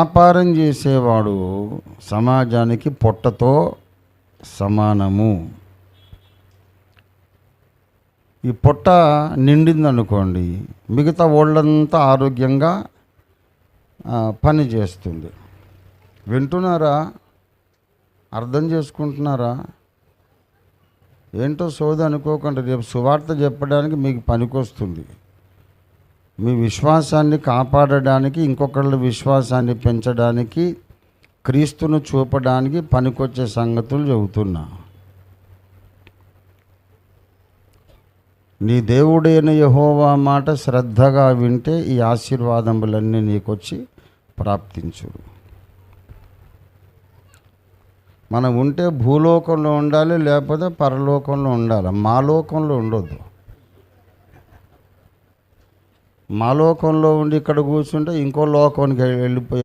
వ్యాపారం చేసేవాడు సమాజానికి పొట్టతో సమానము. ఈ పొట్ట నిండిందనుకోండి మిగతా ఒళ్ళంతా ఆరోగ్యంగా పని చేస్తుంది. వింటున్నారా? అర్థం చేసుకుంటున్నారా? ఏంటో సోది అనుకోకుండా రేపు సువార్త చెప్పడానికి మీకు పనికొస్తుంది. మీ విశ్వాసాన్ని కాపాడడానికి ఇంకొకళ్ళ విశ్వాసాన్ని పెంచడానికి క్రీస్తును చూపడానికి పనికొచ్చే సంగతులు చెబుతున్నా. నీ దేవుడైన యహోవా మాట శ్రద్ధగా వింటే ఈ ఆశీర్వాదములన్నీ నీకొచ్చి ప్రాప్తించు మనం ఉంటే భూలోకంలో ఉండాలి లేకపోతే పరలోకంలో ఉండాలి. మా లోకంలో ఉండొద్దు. మా లోకంలో ఉండి ఇక్కడ కూర్చుంటే ఇంకో లోకానికి వెళ్ళిపోయి